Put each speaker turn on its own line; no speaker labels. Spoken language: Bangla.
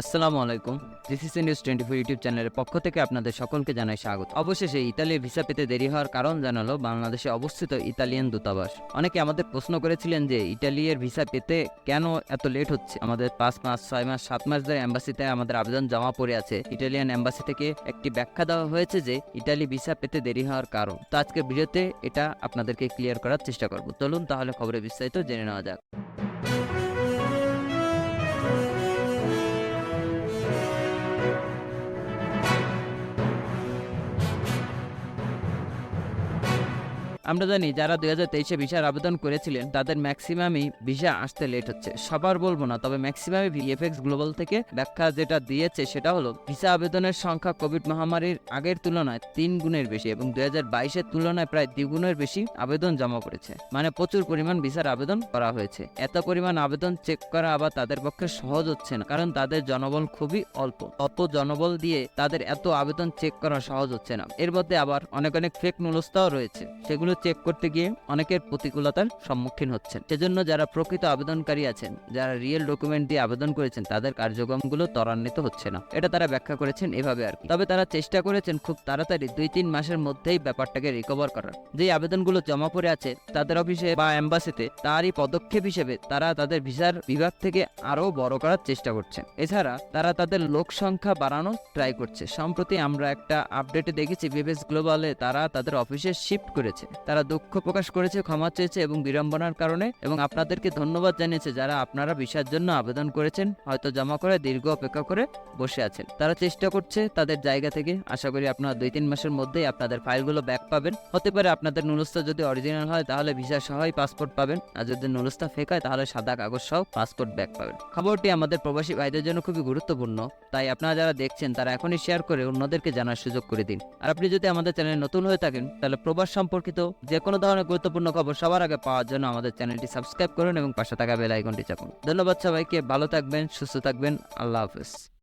আসসালামু আলাইকুম। DCC news twenty four YouTube চ্যানেলের পক্ষ থেকে আপনাদের সকলকে জানাই স্বাগত। অবশেষে ইতালির ভিসা পেতে দেরি হওয়ার কারণ জানালো বাংলাদেশে অবস্থিত ইতালিয়ান দূতাবাস। অনেকে আমাদের প্রশ্ন করেছিলেন যে ইটালির ভিসা পেতে কেন এত লেট হচ্ছে? আমাদের পাঁচ মাস, ছয় মাস, সাত মাস ধরে এম্বাসিতে আমাদের আবেদন জমা পড়ে আছে। ইটালিয়ান অ্যাম্বাসি থেকে একটি ব্যাখ্যা দেওয়া হয়েছে যে ইটালি ভিসা পেতে দেরি হওয়ার কারণ। তো আজকের ভিডিওতে এটা আপনাদেরকে ক্লিয়ার করার চেষ্টা করব। চলুন তাহলে খবরে বিস্তারিত জেনে নেওয়া যাক। আমরা জানি যারা দুই হাজার তেইশে ভিসার আবেদন করেছিলেন, তাদের ম্যাক্সিমামই ভিসা আসতে লেট হচ্ছে। সবার বলব না, তবে ম্যাক্সিমামই ভিএফএক্স গ্লোবাল থেকে ব্যাখ্যা যেটা দিয়েছে সেটা হলো, ভিসা আবেদনের সংখ্যা কোভিড মহামারীর আগের তুলনায় তিন গুণের বেশি এবং দুই হাজার বাইশের তুলনায় প্রায় দ্বিগুণের বেশি আবেদন জমা পড়েছে মানে প্রচুর পরিমাণ ভিসার আবেদন করা হয়েছে। এত পরিমাণ আবেদন চেক করা আবার তাদের পক্ষে সহজ হচ্ছে না, কারণ তাদের জনবল খুবই অল্প। অত জনবল দিয়ে তাদের এত আবেদন চেক করা সহজ হচ্ছে না। এর মধ্যে আবার অনেক অনেক ফেক নুলস্তাও রয়েছে। সেগুলো চেক করতে গিয়ে অনেকের প্রতিকূলতার সম্মুখীন হচ্ছেন। সেজন্য যারা প্রকৃত আবেদনকারী আছেন, যারা রিয়েল ডকুমেন্ট দিয়ে আবেদন করেছেন, তাদের কার্যক্রমগুলো ত্বরান্বিত হচ্ছে না। এটা তারা ব্যাখ্যা করেছেন এভাবে আর তবে তারা চেষ্টা করেছেন খুব তাড়াতাড়ি দুই তিন মাসের মধ্যেই ব্যাপারটাকে রিকভার করার। যে আবেদনগুলো জমা পড়ে আছে, তাদের অফিসে বা এম্বাসিতে তারই পদক্ষেপ হিসেবে তারা তাদের ভিসার বিভাগ থেকে আরও বড় করার চেষ্টা করছেন। এছাড়া তারা তাদের লোক সংখ্যা বাড়ানোর ট্রাই করছে। সম্প্রতি আমরা একটা আপডেটে দেখেছি বিবেস গ্লোবালে তারা তাদের অফিসে শিফট করেছে। তারা দুঃখ প্রকাশ করেছে, ক্ষমা চেয়েছে এবং বিড়ম্বনার কারণে এবং আপনাদেরকে ধন্যবাদ জানিয়েছে যারা আপনারা ভিসার জন্য আবেদন করেছেন, হয়তো জমা করে দীর্ঘ অপেক্ষা করে বসে আছেন। তারা চেষ্টা করছে তাদের জায়গা থেকে, আশা করি আপনারা দুই তিন মাসের মধ্যেই আপনাদের ফাইলগুলো ব্যাক পাবেন। হতে পারে আপনাদের নুলস্তা যদি অরিজিনাল হয়, তাহলে ভিসা সহই পাসপোর্ট পাবেন, আর যদি নুলস্তা ফেক হয়, তাহলে সাদা কাগজ সহ পাসপোর্ট ব্যাক পাবেন। খবরটি আমাদের প্রবাসী ভাইদের জন্য খুবই গুরুত্বপূর্ণ, তাই আপনারা যারা দেখছেন, তারা এখনই শেয়ার করে অন্যদেরকে জানার সুযোগ করে দিন। আর আপনি যদি আমাদের চ্যানেলে নতুন হয়ে থাকেন, তাহলে প্রবাস সম্পর্কিত যে কোনো ধরনের গুরুত্বপূর্ণ খবর সবার আগে পাওয়ার জন্য আমাদের চ্যানেলটি সাবস্ক্রাইব করুন এবং পাশে থাকা বেল আইকনটি চাপুন। ধন্যবাদ সবাইকে, ভালো থাকবেন, সুস্থ থাকবেন, আল্লাহ হাফেজ।